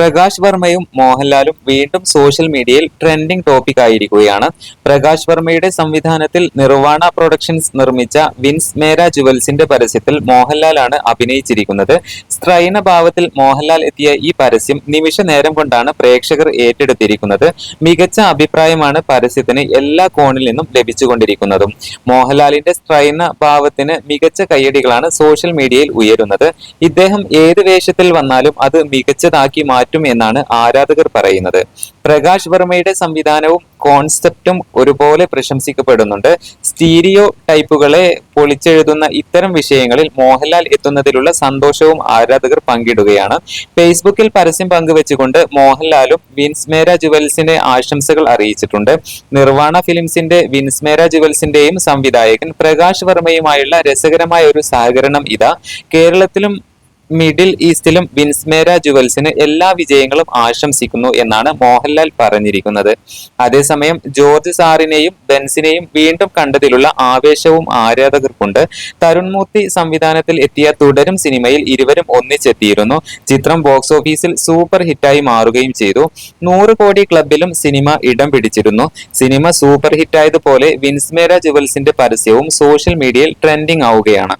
പ്രകാശ് വർമ്മയും മോഹൻലാലും വീണ്ടും സോഷ്യൽ മീഡിയയിൽ ട്രെൻഡിംഗ് ടോപ്പിക് ആയിരിക്കുകയാണ്. പ്രകാശ് വർമ്മയുടെ സംവിധാനത്തിൽ നിർവാണ പ്രൊഡക്ഷൻസ് നിർമ്മിച്ച വിൻസ് മേര ജുവൽസിന്റെ പരസ്യത്തിൽ മോഹൻലാലാണ് അഭിനയിച്ചിരിക്കുന്നത്. സ്ത്രൈന ഭാവത്തിൽ മോഹൻലാൽ എത്തിയ ഈ പരസ്യം നിമിഷ നേരം കൊണ്ടാണ് പ്രേക്ഷകർ ഏറ്റെടുത്തിരിക്കുന്നത്. മികച്ച അഭിപ്രായമാണ് പരസ്യത്തിന് എല്ലാ കോണിൽ നിന്നും ലഭിച്ചുകൊണ്ടിരിക്കുന്നതും. മോഹൻലാലിന്റെ സ്ത്രൈന ഭാവത്തിന് മികച്ച കയ്യടികളാണ് സോഷ്യൽ മീഡിയയിൽ ഉയരുന്നത്. ഇദ്ദേഹം ഏത് വേഷത്തിൽ വന്നാലും അത് മികച്ചതാക്കി മാറ്റും എന്നാണ് ആരാധകർ പറയുന്നത്. പ്രകാശ് വർമ്മയുടെ സംവിധാനവും കോൺസെപ്റ്റും ഒരുപോലെ പ്രശംസിക്കപ്പെടുന്നുണ്ട്. സ്റ്റീരിയോ ടൈപ്പുകളെ പൊളിച്ചെഴുതുന്ന ഇത്തരം വിഷയങ്ങളിൽ മോഹൻലാൽ എത്തുന്നതിലുള്ള സന്തോഷവും ആരാധകർ പങ്കിടുകയാണ്. ഫേസ്ബുക്കിൽ പരസ്യം പങ്കുവെച്ചുകൊണ്ട് മോഹൻലാലും വിൻസ്മേര ജുവൽസിന്റെ ആശംസകൾ അറിയിച്ചിട്ടുണ്ട്. നിർവാണ ഫിലിംസിന്റെ വിൻസ്മേര ജുവൽസിന്റെയും സംവിധായകൻ പ്രകാശ് വർമ്മയുമായുള്ള രസകരമായ ഒരു സഹകരണം ഇതാ. കേരളത്തിലും മിഡിൽ ഈസ്റ്റിലും വിൻസ്മേര ജുവൽസിന് എല്ലാ വിജയങ്ങളും ആശംസിക്കുന്നു എന്നാണ് മോഹൻലാൽ പറഞ്ഞിരിക്കുന്നത്. അതേസമയം ജോർജ് സാറിനെയും ബെൻസിനെയും വീണ്ടും കണ്ടതിലുള്ള ആവേശവും ആരാധകർക്കുണ്ട്. തരുൺമൂർത്തി സംവിധാനത്തിൽ എത്തിയ തുടരും സിനിമയിൽ ഇരുവരും ഒന്നിച്ചെത്തിയിരുന്നു. ചിത്രം ബോക്സ് ഓഫീസിൽ സൂപ്പർ ഹിറ്റായി മാറുകയും ചെയ്തു. നൂറ് കോടി ക്ലബിലും സിനിമ ഇടം പിടിച്ചിരുന്നു. സിനിമ സൂപ്പർ ഹിറ്റായതുപോലെ വിൻസ്മേര ജുവൽസിന്റെ പരസ്യവും സോഷ്യൽ മീഡിയയിൽ ട്രെൻഡിംഗ് ആവുകയാണ്.